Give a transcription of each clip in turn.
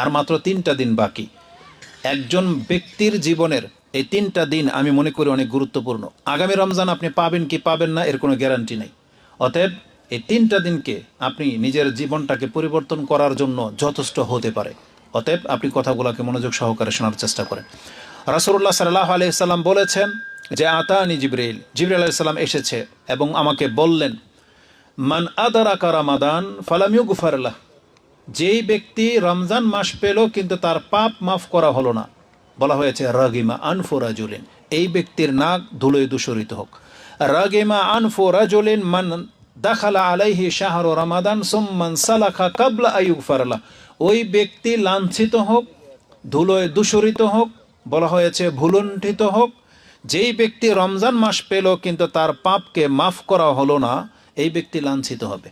আর মাত্র তিনটা দিন বাকি। একজন ব্যক্তির জীবনের এই তিনটা দিন আমি মনে করি অনেক গুরুত্বপূর্ণ। আগামী রমজান আপনি পাবেন কি পাবেন না, এর কোনো গ্যারান্টি নেই। অতএব এই তিনটা দিনকে আপনি নিজের জীবনটাকে পরিবর্তন করার জন্য যথেষ্ট হতে পারে। অতএব আপনি কথাগুলোকে মনোযোগ সহকারে শোনার চেষ্টা করেন। রাসুল্লাহ সাল্লাহ আলাইসাল্লাম বলেছেন যে, আতানি জিব্রাইল জিবরাইল আলাইসাল্লাম এসেছে এবং আমাকে বললেন, মান আদারাকা রামাদান ফালামিউ গুফারলাহ যেই ব্যক্তি রমজান মাস পেল কিন্তু তার পাপ মাফ করা হলো না। বলা হয়েছে, রাগিমা আনফোরাজুলিন এই ব্যক্তির নাক ধুলোয় দূষরিত হোক। রাগিমা আনফোরাজুলিন মান দাখালা আলাইহি শাহর রমাদান সুম্মান সালাখা কাবলা আয়ুগ ফারলা ওই ব্যক্তি লাঞ্ছিত হোক, ধুলোয় দূষরিত হোক, বলা হয়েছে, ভুলুণ্ঠিত হোক, যেই ব্যক্তি রমজান মাস পেল কিন্তু তার পাপকে মাফ করা হলো না, এই ব্যক্তি লাঞ্ছিত হবে।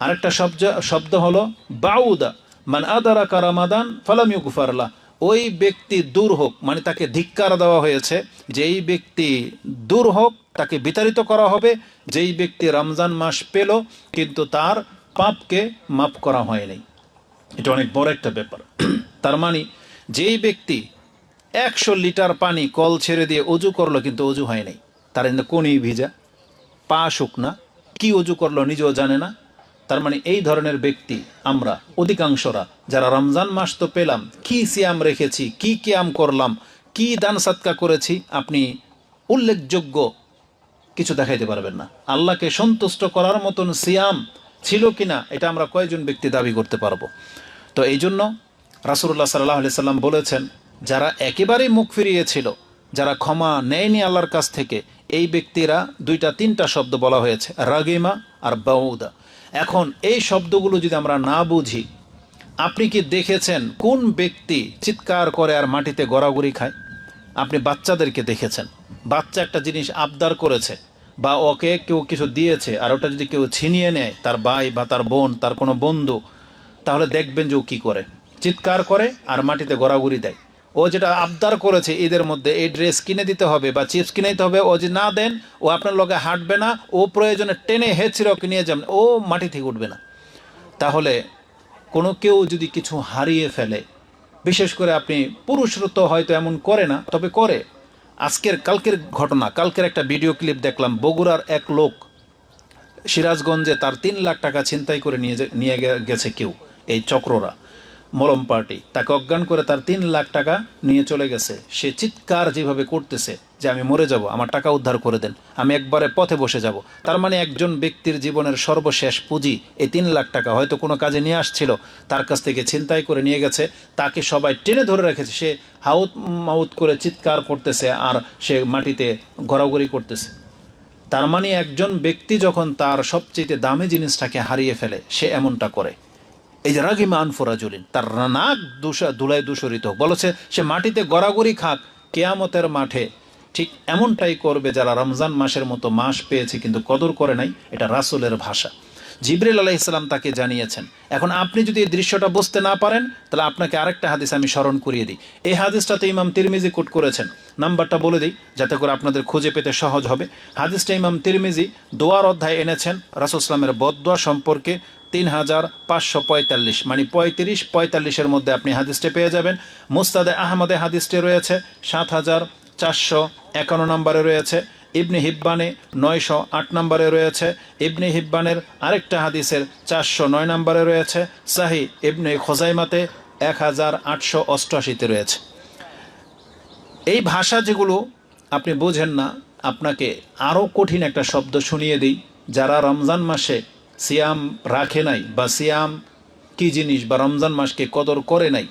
আরেকটা শব্দ শব্দ হলো, বাউদা, মান আদারা কারামাদান ফালামিউ গুফারলা ওই ব্যক্তি দূর হোক মানে তাকে ধিক্কার দেওয়া হয়েছে, যেই ব্যক্তি দূর হোক, তাকে বিতাড়িত করা হবে, যেই ব্যক্তি রমজান মাস পেল, কিন্তু তার পাপকে মাফ করা হয়নি। এটা অনেক বড় একটা ব্যাপার। তার মানে যেই ব্যক্তি একশো লিটার পানি কল ছেড়ে দিয়ে অজু করল, কিন্তু অজু হয় নাই তার কিন্তু কোনই ভিজা, পা শুকনা, কি অজু করল নিজেও জানে না তার মানে এই ধরনের ব্যক্তি আমরা, অধিকাংশরা, যারা রমজান মাস তো পেলাম, কি সিয়াম রেখেছি, কি কিয়াম করলাম, কি দান সৎকা করেছি, আপনি উল্লেখযোগ্য কিছু দেখাইতে পারবেন না। আল্লাহকে সন্তুষ্ট করার মতন সিয়াম ছিল কিনা, এটা আমরা কয়েকজন ব্যক্তি দাবি করতে পারব। তো এই জন্য রাসুল্লাহ সাল্লাহ আলি সাল্লাম বলেছেন, যারা একেবারেই মুখ ফিরিয়েছিল যারা ক্ষমা নেয়নি আল্লাহর কাছ থেকে, এই ব্যক্তিরা দুইটা তিনটা শব্দ বলা হয়েছে, রাগিমা আর বাউদা। এখন এই শব্দগুলো যদি আমরা না বুঝি, আপনি কি দেখেছেন কোন ব্যক্তি চিৎকার করে আর মাটিতে গড়াগড়ি খায়? আপনি বাচ্চাদেরকে দেখেছেন। বাচ্চা একটা জিনিস আবদার করেছে বা ওকে কেউ কিছু দিয়েছে আর ওটা যদি কেউ ছিনিয়ে নেয়, তার ভাই বা তার বোন, তার কোনো বন্ধু, তাহলে দেখবেন যে ও কী করে? চিৎকার করে আর মাটিতে গড়াগড়ি দেয়। ও যেটা আবদার করেছে ঈদের মধ্যে, এই ড্রেস কিনে দিতে হবে বা চিপস কিনে দিতে হবে, ও যে না দেন, ও আপনার লগে হাঁটবে না, ও প্রয়োজনে টেনে হেঁচড়ে ওকে নিয়ে যাবেন ও মাটি থেকে উঠবে না। তাহলে কোনো কেউ যদি কিছু হারিয়ে ফেলে, বিশেষ করে আপনি পুরুষরা তো হয়তো এমন করে না, তবে করে। আজকের, কালকের ঘটনা, কালকের একটা ভিডিও ক্লিপ দেখলাম, বগুড়ার এক লোক সিরাজগঞ্জে তার তিন লাখ টাকা ছিনতাই করে নিয়ে নিয়ে গেছে কেউ, এই চক্ররা। মলম পার্টি। তাকে অজ্ঞান করে তার তিন লাখ টাকা নিয়ে চলে গেছে। সে চিৎকার যেভাবে করতেছে যে আমি মরে যাব, আমার টাকা উদ্ধার করে দেন, আমি একবারে পথে বসে যাব। তার মানে একজন ব্যক্তির জীবনের সর্বশেষ পুঁজি এই তিন লাখ টাকা হয়তো কোনো কাজে নিয়ে আসছিল, তার কাছ থেকে ছিনতাই করে নিয়ে গেছে, তাকে সবাই টেনে ধরে রেখেছে। সে হাউত মাউত করে চিৎকার করতেছে আর সে মাটিতে গড়াগড়ি করতেছে। তার মানে একজন ব্যক্তি যখন তার সবচেয়ে দামি জিনিসটাকে হারিয়ে ফেলে, সে এমনটা করে। এই যে রাগিমা আনফোরাজুলিন তার নাক দুষা দুলাই দূষরিত বলেছে সে মাটিতে গড়াগড়ি খাক, কেয়ামতের মাঠে। ঠিক এমনটাই করবে যারা রমজান মাসের মতো মাস পেয়েছে, কিন্তু কদর করে নাই, এটা রাসুলের ভাষা। জিবরিল আলাহ ইসলাম তাকে জানিয়েছেন, এখন আপনি যদি এই দৃশ্যটা বুঝতে না পারেন, তাহলে আপনাকে আরেকটা হাদিস আমি স্মরণ করিয়ে দিই। এই হাদিসটাতে ইমাম তিরমিজি কোট করেছেন। নাম্বারটা বলে দিই, যাতে করে আপনাদের খুঁজে পেতে সহজ হবে। হাদিসটা ইমাম তিরমিজি দোয়ার অধ্যায় এনেছেন, রাসুল ইসলামের বদোয়া সম্পর্কে তিন হাজার পাঁচশো পঁয়তাল্লিশ মানে পঁয়ত্রিশ, পঁয়তাল্লিশের মধ্যে আপনি হাদিসটি পেয়ে যাবেন। মুস্তাদে আহমদে হাদিসটি রয়েছে, সাত হাজার চারশো একান্ন নম্বরে রয়েছে। ইবনে হিব্বানে নয়শো আট নম্বরে রয়েছে। ইবনে হিব্বানের আরেকটা হাদিসের চারশো নয় নম্বরে রয়েছে। সাহি ইবনে খোজাইমাতে এক হাজার আটশো অষ্টআশিতে রয়েছে। এই ভাষা যেগুলো আপনি বোঝেন না, আপনাকে আরও কঠিন একটা শব্দ শুনিয়ে দিই। যারা রমজান মাসে সিয়াম রাখে নাই বা সিয়াম কি জিনিস বা রমজান মাসকে কদর করে নাই,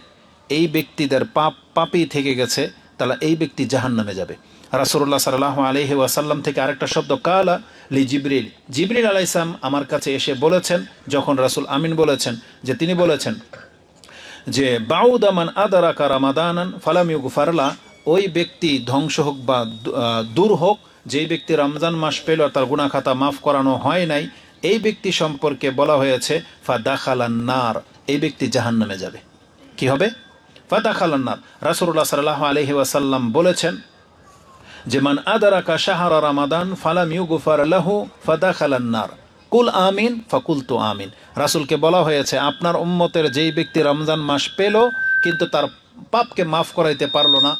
এই ব্যক্তিদের পাপ, পাপই থেকে গেছে, তাহলে এই ব্যক্তি জাহান নামে যাবে। রাসুল্লাহ সাল্লাহ আলহি ওয়াসাল্লাম থেকে আরেকটা শব্দ, কালা লি জিবরিল। জিবরিল আলাইসাম আমার কাছে এসে বলেছেন, যখন রাসুল আমিন বলেছেন, যে তিনি বলেছেন যে বাউদামান আদারাকা রামাদানান ফালামিউ ফারলা ওই ব্যক্তি ধ্বংস হোক বা দূর হোক, যেই ব্যক্তি রমজান মাস পেল আর তার গুণাখাতা মাফ করানো হয় নাই এই ব্যক্তি সম্পর্কে বলা হয়েছে ফা দাখালান নার এই ব্যক্তি জাহান নামে যাবে। কি হবে? ফা দাখালান নার রাসুল্লাহ সাল্লাহ আলহি ওয়াসাল্লাম বলেছেন যে, মান আদারাকা শাহরা রামাদান ফালাম ইউগুফার লাহু ফাদাখালান নার কুল আমিন ফাকুল তো আমিন রাসুলকে বলা হয়েছে, আপনার উম্মতের যেই ব্যক্তি রমজান মাস পেল, কিন্তু তার পাপকে মাফ করাইতে পারল না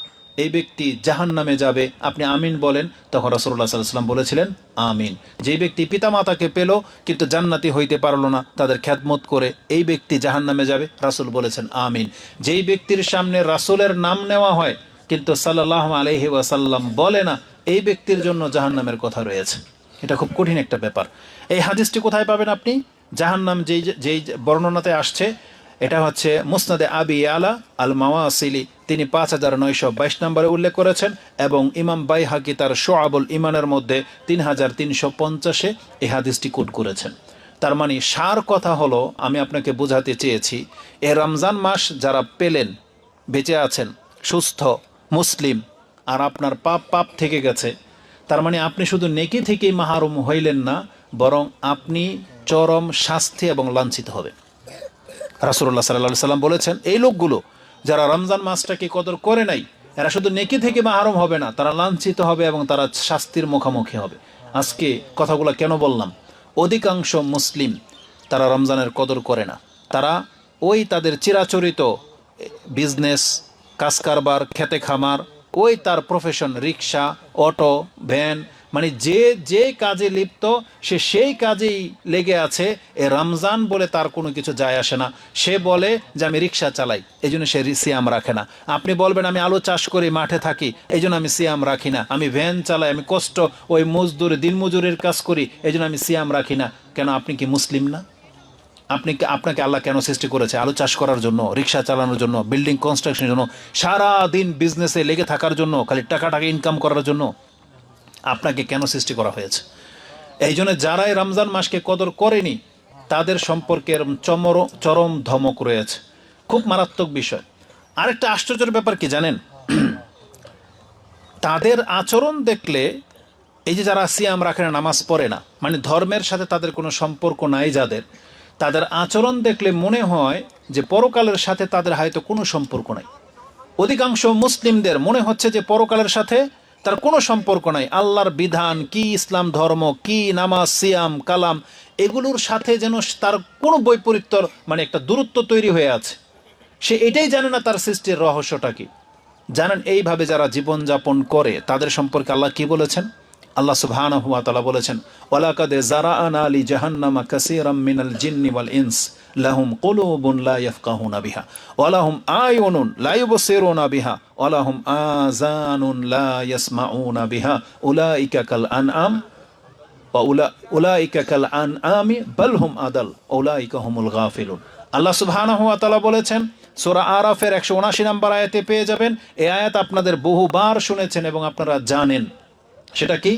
এই ব্যক্তি জাহান নামে যাবে। আপনি আমিন বলেন, তখন রসুল্লাহ সাল্লাম বলেছিলেন, আমিন। যেই ব্যক্তি পিতামাতাকে পেল, কিন্তু জান্নাতি হইতে পারল না, তাদের খ্যাতমত করে এই ব্যক্তি জাহান নামে যাবে, রাসুল বলেছেন, আমিন। যেই ব্যক্তির সামনে রাসুলের নাম নেওয়া হয়, কিন্তু সাল্লাহ আলহি ওয়াসাল্লাম বলে না, এই ব্যক্তির জন্য জাহান নামের কথা রয়েছে। এটা খুব কঠিন একটা ব্যাপার। এই হাদিসটি কোথায় পাবেন আপনি? জাহান্নাম যেই যেই বর্ণনাতে আসছে, এটা হচ্ছে মুসনাদে আবি আলা আল মাওয়াসিলি তিনি পাঁচ হাজার নয়শো বাইশ নম্বরে উল্লেখ করেছেন এবং ইমাম বাই হাকি তার শোয়াবুল ইমানের মধ্যে তিন হাজার তিনশো পঞ্চাশে এই হাদিসটি কোট করেছেন। তার মানে সার কথা হলো, আমি আপনাকে বোঝাতে চেয়েছি, এ রমজান মাস যারা পেলেন, বেঁচে আছেন, সুস্থ, মুসলিম, আর আপনার পাপ পাপ থেকে গেছে, তার মানে আপনি শুধু নেকি থেকেই মাহারুম হইলেন না, বরং আপনি চরম শাস্তি এবং লাঞ্ছিত হবে রাসুল্লাহ সাল্লাহ সাল্লাম বলেছেন, এই লোকগুলো যারা রমজান মাসটাকে কদর করে নাই, এরা শুধু নেকি থেকে মাহারুম হবে না, তারা লাঞ্ছিত হবে এবং তারা শাস্তির মুখোমুখি হবে। আজকে কথাগুলো কেন বললাম? অধিকাংশ মুসলিম তারা রমজানের কদর করে না। তারা ওই তাদের চিরাচরিত বিজনেস কাজ কারবার খেতে খামার, ওই তার প্রফেশন রিক্সা, অটো, ভ্যান মানে যে যে কাজে লিপ্ত, সে সেই কাজেই লেগে আছে। এ রমজান বলে তার কোনো কিছু যায় আসে না। সে বলে যে, আমি রিক্সা চালাই, এই জন্য সে সিয়াম রাখে না। আপনি বলবেন, আমি আলু চাষ করি মাঠে থাকি, এই জন্য আমি সিয়াম রাখি না। আমি ভ্যান চালাই, আমি কষ্ট, ওই মজদুর, দিনমজুরের কাজ করি, এই জন্য আমি সিয়াম রাখি না। কেন, আপনি কি মুসলিম না? আপনি আপনাকে আল্লাহ কেন সৃষ্টি করেছে? আলু চাষ করার জন্য, রিক্সা চালানোর জন্য, বিল্ডিং কনস্ট্রাকশনের জন্য সারা দিন বিজনেসে লেগে থাকার জন্য, খালি টাকা টাকা ইনকাম করার জন্য? আপনাকে কেন সৃষ্টি করা হয়েছে? এই জন্য যারাই রমজান মাসকে কদর করেনি, তাদের সম্পর্কে চমর, চরম ধমক রয়েছে। খুব মারাত্মক বিষয়। আরেকটা আশ্চর্যের ব্যাপার কি জানেন? তাদের আচরণ দেখলে এই যে যারা সিয়াম রাখে না, নামাজ পড়ে না মানে ধর্মের সাথে তাদের কোনো সম্পর্ক নাই যাদের, তাদের আচরণ দেখলে মনে হয় যে পরকালের সাথে তাদের হয়তো কোনো সম্পর্ক নাই। অধিকাংশ মুসলিমদের মনে হচ্ছে যে পরকালের সাথে তার কোনো সম্পর্ক নাই। আল্লাহর বিধান, কি ইসলাম ধর্ম, কি নামাজ, সিয়াম, কালাম, এগুলোর সাথে যেন তার কোনো বৈপরীত্যর মানে একটা দূরত্ব তৈরি হয়ে আছে। সে এটাই জানে না তার সৃষ্টির রহস্যটা কি। জানেন, এইভাবে যারা জীবনযাপন করে, তাদের সম্পর্কে আল্লাহ কি বলেছেন? আল্লাহ সুবহানাহু হুয়া তাআলা বলেছেন, ওয়ালাকাদে জারাআনা লি জাহান্নামা কাসীরাম মিনাল জিন্নি ওয়াল ইনস। লাহুম কুলুবুন লা ইয়াফকাহুনা বিহা, ওয়া লাহুম আয়ুনুন লা ইউবসিরুনা বিহা, ওয়া লাহুম আযানুন লা ইয়াসমাউনা বিহা, উলাইকা কাল আনআম, ওয়া উলা, উলাইকা কাল আনআমি, বাল হুম আদাল, উলাইকা হুমুল গাফিলুন। আল্লাহ সুবহানাহু ওয়া তাআলা বলেছেন, সূরা আরাফের 179 নম্বর আয়াতে পেয়ে যাবেন। এই আয়াত আপনাদের বহুবার শুনেছেন এবং আপনারা জানেন। সেটা কি?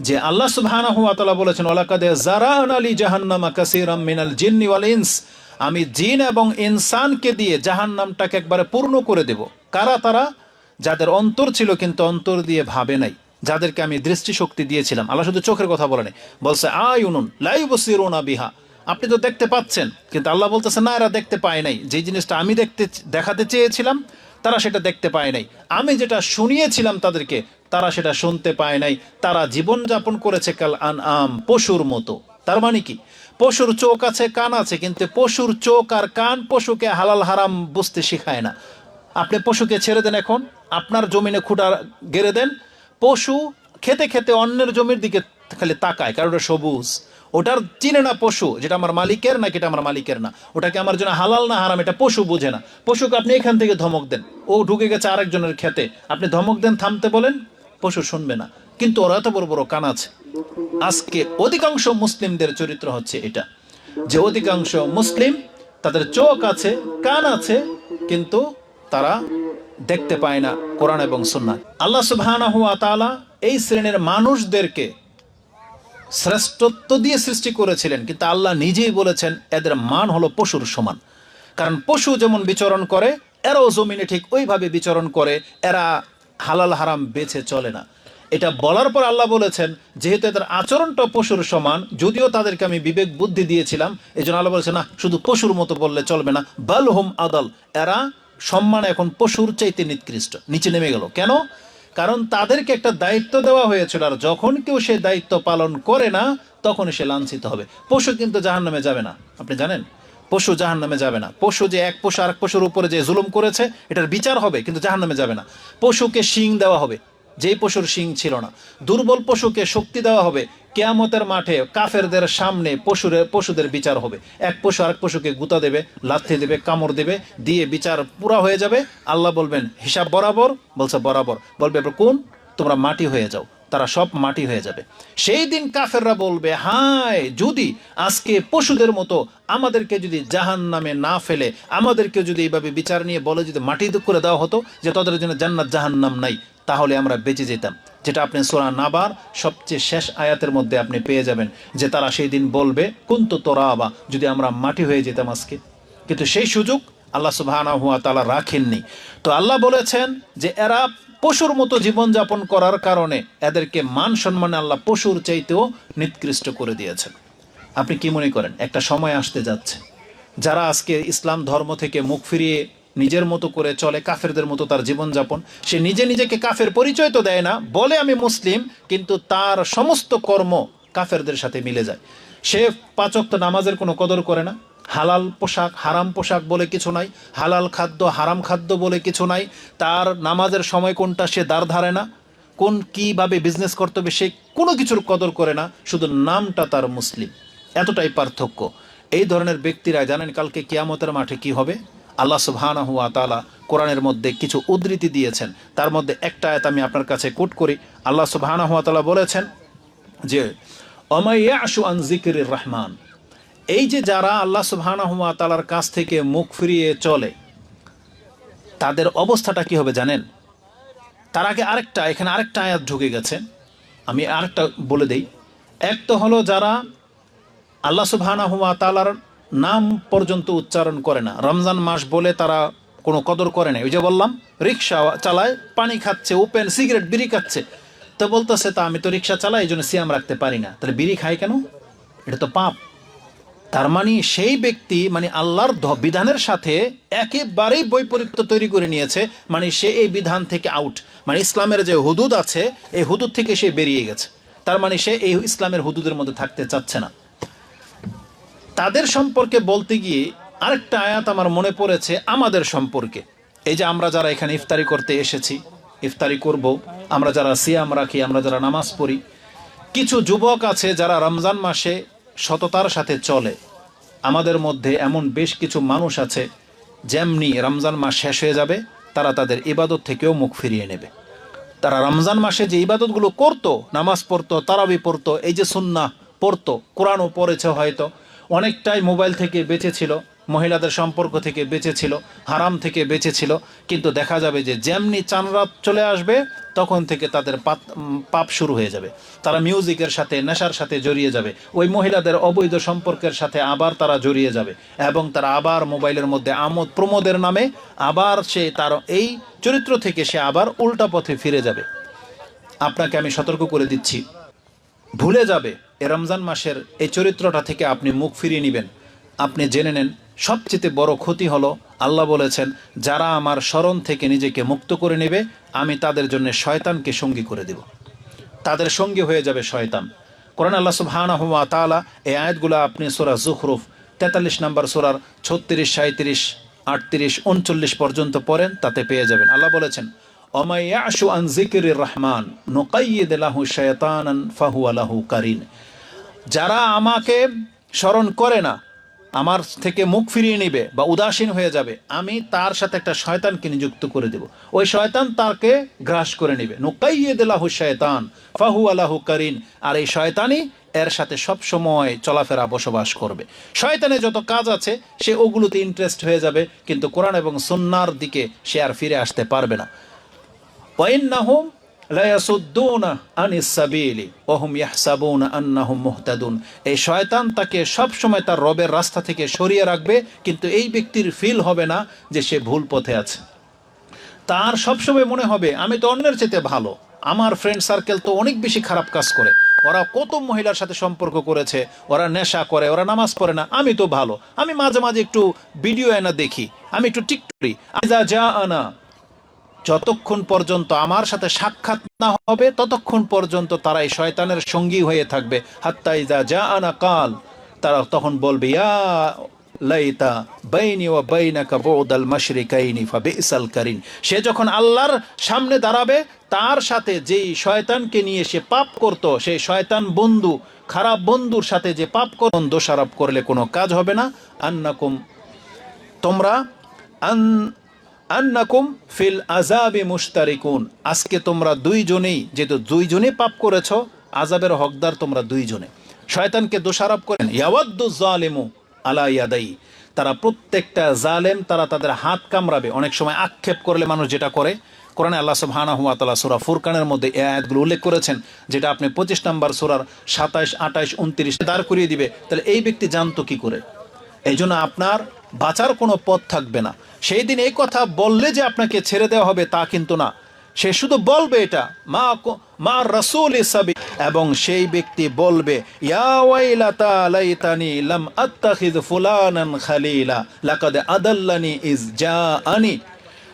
যে আল্লাহ সুবহানাহু ওয়া তাআলা বলেছেন, ওয়ালাকাদে জারানা লি জাহান্নামা কাসীরাম মিনাল জিন্নি ওয়াল ইনস। আমি জিন এবং ইনসানকে দিয়ে জাহান্নামটাকে একবারে পূর্ণ করে দেব। কারা তারা? যাদের অন্তর ছিল কিন্তু অন্তর দিয়ে ভাবে নাই। যাদেরকে আমি দৃষ্টিশক্তি দিয়েছিলাম। আল্লাহ শুধু চোখের কথা বলে নেই। বলছে, আয়ুনুন লাইবসিরুনা বিহা। আপনি তো দেখতে পাচ্ছেন, কিন্তু আল্লাহ বলতেছে, না, এরা দেখতে পায় নাই। যে জিনিসটা আমি দেখতে, দেখাতে চেয়েছিলাম, তারা সেটা দেখতে পায় নাই। আমি যেটা শুনিয়েছিলাম তাদেরকে তারা সেটা শুনতে পায় নাই। তারা জীবনযাপন করেছে কাল আন আম পশুর মতো। তার মানে কি? পশুর চোখ আছে, কান আছে, কিন্তু পশুর চোখ আর কান পশুকে হালাল হারাম বুঝতে শেখায় না। আপনি পশুকে ছেড়ে দেন এখন, আপনার জমিনে খুঁটা গেড়ে দেন। পশু খেতে খেতে অন্যের জমির দিকে খালি তাকায়, কারণ ওটা সবুজ। ওটার চিনে না পশু, যেটা আমার মালিকের না এটা আমার মালিকের না? ওটাকে আমার জন্য হালাল না হারাম, এটা পশু বুঝে না। পশুকে আপনি এখান থেকে ধমক দেন। ও ঢুকে গেছে আরেকজনের খেতে। আপনি ধমক দেন, থামতে বলেন। পশু শুনবে না। কিন্তু ওরা এত বড় বড় কান আছে। আজকে অধিকাংশ মুসলিমদের চরিত্র হচ্ছে এটা। যে অধিকাংশ মুসলিম তাদের চোখ আছে, কান আছে, কিন্তু তারা দেখতে পায় না কোরআন এবং সুন্নাহ। আল্লাহ সুবহানাহু এই শ্রেণির মানুষদেরকে শ্রেষ্ঠত্ব দিয়ে সৃষ্টি করেছিলেন, কিন্তু আল্লাহ নিজেই বলেছেন এদের মান হলো পশুর সমান। কারণ পশু যেমন বিচরণ করে, এরাও জমিনে ঠিক ওইভাবে বিচরণ করে, এরা হালাল হারাম বেছে চলে না। এটা বলার পর আল্লাহ বলেছেন, যেহেতু এদের আচরণটা পশুর সমান, যদিও তাদেরকে আমি বিবেক বুদ্ধি দিয়েছিলাম এই জন্য আল্লাহ বলেছে না, শুধু পশুর মতো বললে চলবে না বাল হোম আদাল। এরা সম্মান এখন পশুর চাইতে নিকৃষ্ট, নিচে নেমে গেল। কেন? কারণ তাদেরকে একটা দায়িত্ব দেওয়া হয়েছিল, আর যখন কেউ সে দায়িত্ব পালন করে না, তখন সে লাঞ্ছিত হবে। পশু কিন্তু জাহান নামে যাবে না। আপনি জানেন? পশু জাহান নামে যাবে না। পশু যে এক পশু আরেক পশুর উপরে যে জুলুম করেছে, এটার বিচার হবে, কিন্তু জাহান নামে যাবে না। পশুকে শিং দেওয়া হবে, যেই পশুর শিং ছিল না। দুর্বল পশুকে শক্তি দেওয়া হবে, কেয়ামতের মাঠে কাফেরদের সামনে পশুর, পশুদের বিচার হবে। এক পশু আরেক পশুকে গুতা দেবে, লাথি দেবে, কামড় দেবে, দিয়ে বিচার পুরা হয়ে যাবে। আল্লাহ বলবেন, হিসাব বরাবর, বলছে বরাবর। বলবে কোন? তোমরা মাটি হয়ে যাও। তারা সব মাটি হয়ে যাবে। সেই দিন কাফেররা বলবে, হায়, যদি আজকে পশুদের মতো আমাদেরকে যদি জাহান নামে না ফেলে, আমাদেরকে যদি এইভাবে বিচার নিয়ে বলে যদি মাটি করে দেওয়া হতো যে তাদের জন্য জান্নাত জাহান নাম নাই, তাহলে আমরা বেঁচে যেতাম। যেটা আপনি সোরা নাবার সবচেয়ে শেষ আয়াতের মধ্যে আপনি পেয়ে যাবেন যে তারা সেই দিন বলবে, কুন্ত তোরা আবা যদি আমরা মাটি হয়ে যেতাম আজকে। কিন্তু সেই সুযোগ আল্লাহ সুবাহানা হুয়া তালা রাখেননি। তো আল্লাহ বলেছেন যে এরা পশুর মতো জীবনযাপন করার কারণে এদেরকে মান সম্মানে আল্লাহ পশুর চাইতেও নিকৃষ্ট করে দিয়েছেন। আপনি কি মনে করেন? একটা সময় আসতে যাচ্ছে। যারা আজকে ইসলাম ধর্ম থেকে মুখ ফিরিয়ে নিজের মতো করে চলে, কাফেরদের মতো তার জীবনযাপন, সে নিজে নিজেকে কাফের পরিচয় তো দেয় না, বলে আমি মুসলিম, কিন্তু তার সমস্ত কর্ম কাফেরদের সাথে মিলে যায়। সে পাচক তো নামাজের কোনো কদর করে না। হালাল পোশাক, হারাম পোশাক বলে কিছু নাই, হালাল খাদ্য, হারাম খাদ্য বলে কিছু নাই, তার নামাজের সময় কোনটা সে দাঁড় ধারে না, কোন কীভাবে বিজনেস করতে হবে সে কোনো কিছুর কদর করে না, শুধু নামটা তার মুসলিম। এতটাই পার্থক্য। এই ধরনের ব্যক্তিরা জানেন কালকে কিয়ামতের মাঠে কি হবে? আল্লাহ সুবহানাহু ওয়া তাআলা কোরআনের মধ্যে কিছু উদ্ধৃতি দিয়েছেন। তার মধ্যে একটা আয়াত আমি আপনার কাছে কোট করি। আল্লাহ তাআলা বলেছেন যে অমাইয়াশু আন জিকিরির রহমান। এই যে যারা আল্লাহ সুবহানাহু ওয়া তাআলার কাছ থেকে মুখ ফিরিয়ে চলে, তাদের অবস্থাটা কি হবে জানেন? তার আগে আরেকটা, এখানে আরেকটা আয়াত ঢুকে গেছে। আমি আরেকটা বলে দেই। এক তো হলো যারা আল্লাহ সুবহানাহু ওয়া তাআলার নাম পর্যন্ত উচ্চারণ করে না, রমজান মাস বলে তারা কোনো কদর করে না ওই যে বললাম, রিক্সা চালায়, পানি খাচ্ছে, ওপেন, সিগারেট, বিড়ি খাচ্ছে। তো বলতেছে তা আমি তো রিক্সা চালাই, এই জন্য সিয়াম রাখতে পারি না। তাহলে বিড়ি খাই কেন? এটা তো পাপ। তার মানে সেই ব্যক্তি মানে আল্লাহর বিধানের সাথে একেবারেই বৈপরীত্য তৈরি করে নিয়েছে মানে সে এই বিধান থেকে আউট মানে ইসলামের যে হুদুদ আছে, এই হুদুদ থেকে সে বেরিয়ে গেছে। তার মানে সে এই ইসলামের হুদুদের মধ্যে থাকতে চাচ্ছে না। তাদের সম্পর্কে বলতে গিয়ে আরেকটা আয়াত আমার মনে পড়েছে আমাদের সম্পর্কে। এই যে আমরা যারা এখানে ইফতারি করতে এসেছি, ইফতারি করব, আমরা যারা সিয়াম রাখি, আমরা যারা নামাজ পড়ি, কিছু যুবক আছে যারা রমজান মাসে সততার সাথে চলে। আমাদের মধ্যে এমন বেশ কিছু মানুষ আছে, যেমনি রমজান মাস শেষ হয়ে যাবে, তারা তাদের ইবাদত থেকেও মুখ ফিরিয়ে নেবে। তারা রমজান মাসে যে ইবাদতগুলো করত, নামাজ পড়তো, তারাবি পড়তো, এই যে সুন্না পড়তো, কোরআনও পড়েছে হয়তো, অনেকটাই মোবাইল থেকে বেঁচে ছিল। মহিলাদের সম্পর্ক থেকে বেঁচে ছিল হারাম থেকে বেঁচে ছিল কিন্তু দেখা যাবে যে যেমনি চানরাত চলে আসবে, তখন থেকে তাদের পাপ শুরু হয়ে যাবে। তারা মিউজিকের সাথে, নেশার সাথে জড়িয়ে যাবে। ওই মহিলাদের অবৈধ সম্পর্কের সাথে আবার তারা জড়িয়ে যাবে এবং তারা আবার মোবাইলের মধ্যে আমোদ প্রমোদের নামে আবার সে তার এই চরিত্র থেকে সে আবার উল্টা পথে ফিরে যাবে। আপনাকে আমি সতর্ক করে দিচ্ছি। ভুলে যাবে, এ রমজান মাসের এই চরিত্রটা থেকে আপনি মুখ ফিরিয়ে নেবেন। আপনি জেনে নেন সবচেয়ে বড় ক্ষতি হলো আল্লাহ বলেছেন, যারা আমার স্মরণ থেকে নিজেকে মুক্ত করে নেবে, আমি তাদের জন্য শয়তানকে সঙ্গী করে দেব। তাদের সঙ্গী হয়ে যাবে শয়তান। কোরআন আল্লাহ সুবহানাহু ওয়া তাআলা এই আয়াতগুলো আপনি সোরা জুখরুফ তেতাল্লিশ নম্বর সোরার ছত্রিশ সাঁত্রিশ আটত্রিশ, উনচল্লিশ পর্যন্ত পড়েন, তাতে পেয়ে যাবেন। আল্লাহ বলেছেন আন জিকিরির রহমান নুকাইয়িদ লাহু শায়তানান ফাহুয়া লাহু কারিন। যারা আমাকে স্মরণ করে না আমার থেকে মুখ ফিরিয়ে নেবে বা উদাসীন হয়ে যাবে, আমি তার সাথে একটা শয়তানকে নিযুক্ত করে দেব। ওই শয়তান তাকে গ্রাস করে নেবে। নুকাইয়ে দেলাহু শয়তান ফাহু আলাহু কারিন, আর এই শয়তানই এর সাথে সব সময় চলাফেরা, বসবাস করবে। শয়তানে যত কাজ আছে, সে ওগুলোতে ইন্টারেস্ট হয়ে যাবে, কিন্তু কোরআন এবং সুন্নার দিকে সে আর ফিরে আসতে পারবে না। ওয়াইন্নাহুম এই শয়তান তাকে সব সময় তার রবের রাস্তা থেকে সরিয়ে রাখবে, কিন্তু এই ব্যক্তির ফিল হবে না যে সে ভুল পথে আছে। তার সবসময় মনে হবে, আমি তো অন্যের চেতে ভালো। আমার ফ্রেন্ড সার্কেল তো অনেক বেশি খারাপ কাজ করে। ওরা কত মহিলার সাথে সম্পর্ক করেছে, ওরা নেশা করে, ওরা নামাজ পড়ে না, আমি তো ভালো। আমি মাঝে মাঝে একটু ভিডিও এনা দেখি, আমি একটু টিকটরি যা যা আনা যতক্ষণ পর্যন্ত আমার সাথে সাক্ষাৎ না হবে, ততক্ষণ পর্যন্ত তারা এই শয়তানের সঙ্গী হয়ে থাকবে। হাত্তাই যা যা আনা কাল, তারা তখন বলবে, ইয়া লাইতা বাইনি ওয়া বাইনাকা বুদাল মাশরিকাইনি ফাবিসাল কারিন। সে যখন আল্লাহর সামনে দাঁড়াবে, তার সাথে যেই শয়তানকে নিয়ে সে পাপ করত, সেই শয়তান বন্ধু, খারাপ বন্ধুর সাথে যে পাপ করন দোষারোপ করলে কোনো কাজ হবে না। আন্নাকুম, তোমরা আন আন্নাকুম ফিল আজাবে মুশতারিকুন। আজকে তোমরা দুইজনেই, যেহেতু দুইজনেই পাপ করেছ আজাবের হকদার তোমরা দুইজনে। শয়তানকে দোষারোপ করেন, ইয়াওয়াদ্দু জালিমু আলা ইয়াদাই। তারা প্রত্যেকটা জালেম, তারা তাদের হাত কামড়াবে। অনেক সময় আক্ষেপ করলে মানুষ যেটা করে, কোরআনে আল্লাহ সুবহানাহু ওয়া তাআলা সূরা ফুরকানের মধ্যে এই আয়াতগুলো উল্লেখ করেছেন, যেটা আপনি পঁচিশ নম্বর সূরার সাতাইশ, আঠাইশ, উনত্রিশ দাঁড় করিয়ে দিবে। তাহলে এই ব্যক্তি জানতো কি করে? এই জন্য আপনার বাঁচার কোনো পথ থাকবে না। সেই দিন এই কথা বললে যে আপনাকে ছেড়ে দেওয়া হবে তা কিন্তু না। সে শুধু বলবে এটা, মা মা রসুল ইসাবি এবং সেই ব্যক্তি বলবে লাম খালিলা, লাকাদ ইজ জাআনি।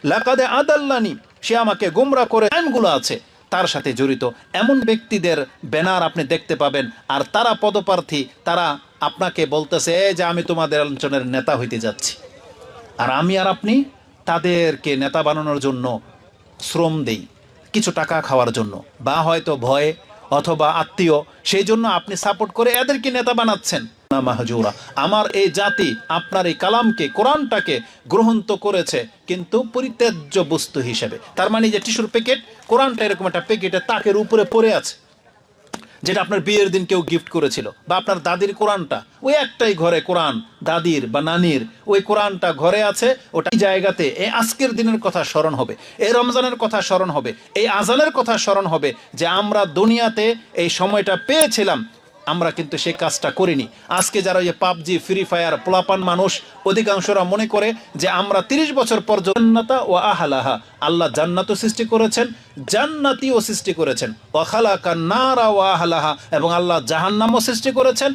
লাকাদ আদাল্লানি, সে আমাকে গোমরা করে আইনগুলো আছে, তার সাথে জড়িত। এমন ব্যক্তিদের ব্যানার আপনি দেখতে পাবেন, আর তারা পদপ্রার্থী, তারা আপনাকে বলতেছে, "এই যে আমি তোমাদের অঞ্চলের নেতা হইতে যাচ্ছি। আর আমি আর আপনি তাদেরকে নেতা বানানোর জন্য শ্রম দেই, কিছু টাকা খাওয়ার জন্য। বা হয়তো ভয়ে অথবা আত্মীয়, সেই জন্য আপনি সাপোর্ট করে এদেরকে নেতা বানাচ্ছেন। না মাহজুরা, আমার এই জাতি আপনার এই কালামকে, কোরআনটাকে গ্রহণ তো করেছে কিন্তু পরিত্যাজ্য বস্তু হিসেবে। তার মানে যে টিস্যুর প্যাকেট, কোরআনটা এরকম একটা প্যাকেটে তাকের উপরে পড়ে আছে। যেটা আপনার বিয়ের দিন কেউ গিফট করেছিল, বা আপনার দাদির কোরআনটা। ওই একটাই ঘরে কোরআন, দাদির বা নানির। ওই কোরআনটা ঘরে আছে, ওটা এই জায়গাতে এই আজকের দিনের কথা স্মরণ হবে এই রমজানের কথা স্মরণ হবে এই আজানের কথা স্মরণ হবে যে আমরা দুনিয়াতে এই সময়টা পেয়েছিলাম আমরা কিন্তু সেই কাজটা করিনি। আজকে যারা ওই পাবজি ফ্রি ফায়ার পোলাপান মানুষ, অধিকাংশরা মনে করে যে আমরা তিরিশ বছর পর জান্নাতা ও আহালাহা। আল্লাহ জান্নাতও সৃষ্টি করেছেন, জান্নাতিও সৃষ্টি করেছেন। ওয়াখালাকা নারা ও আহালাহা, এবং আল্লাহ জাহান্নামও সৃষ্টি করেছেন,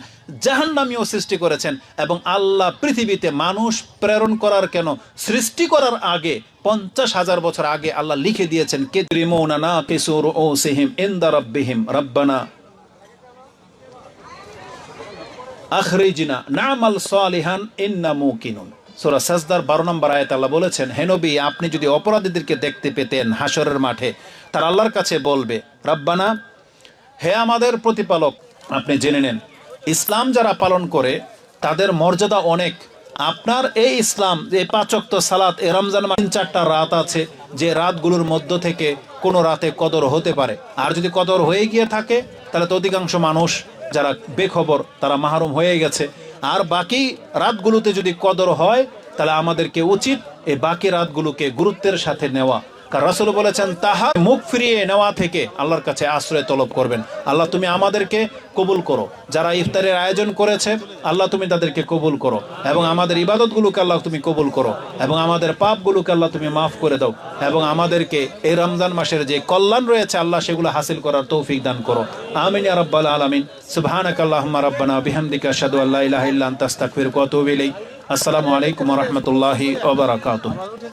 জাহান্নামীও সৃষ্টি করেছেন, এবং আল্লাহ পৃথিবীতে মানুষ প্রেরণ করার কেন? সৃষ্টি করার আগে, পঞ্চাশ হাজার বছর আগে আল্লাহ লিখে দিয়েছেন কে না কেসুর ও সিহিম ইন্দা রব্বিহিম, রব্বানা। আখরিজিনা, নামাল সালিহান ইন্না মুকিনুন। সূরা সাজদার 12 নম্বর আয়াত আল্লাহ বলেছেন, হে নবী, আপনি যদি অপরাধীদেরকে দেখতে পেতেন হাসরের মাঠে, তার আল্লাহর কাছে বলবে, রব্বানা, হে আমাদের প্রতিপালক, আপনি জেনে নেন, ইসলাম যারা পালন করে, তাদের মর্যাদা অনেক। আপনার এই ইসলাম, যে পাঁচক্ত সালাত এ রমজান তিন চারটা রাত আছে, যে রাতগুলোর মধ্য থেকে কোনো রাতে কদর হতে পারে। আর যদি কদর হয়ে গিয়ে থাকে, তাহলে তো অধিকাংশ মানুষ যারা বেখবর, তারা মাহরুম হয়ে গেছে। আর বাকি রাতগুলোতে যদি কদর হয়, তাহলে আমাদেরকে উচিত এই বাকি রাতগুলোকে গুরুত্বের সাথে নেওয়া। রাসুল বলেছেন তাহার মুখ ফিরিয়ে নেওয়া থেকে আল্লাহর কাছে আশ্রয় তলব করবেন। আল্লাহ, তুমি আমাদেরকে কবুল করো। যারা ইফতারের আয়োজন করেছে, আল্লাহ, তুমি তাদেরকে কবুল করো। এবং আমাদের ইবাদতগুলোকে আল্লাহ, তুমি কবুল করো। এবং আমাদের পাপগুলোকে আল্লাহ, তুমি মাফ করে দাও। এবং আমাদেরকে এই রমজান মাসের যে কল্যাণ রয়েছে, আল্লাহ, সেগুলো হাসিল করার তৌফিক দান করো। আমিন আরব্বাল রাব্বাল আলামিন। সুবহানাক আল্লাহুম্মা রাব্বানা বিহামদিকা আশহাদু আল্লা ইলাহা ইল্লা আনতা আস্তাগফিরুকা আসসালামু আলাইকুম রাহমাতুল্লাহি বারাকাতুহু।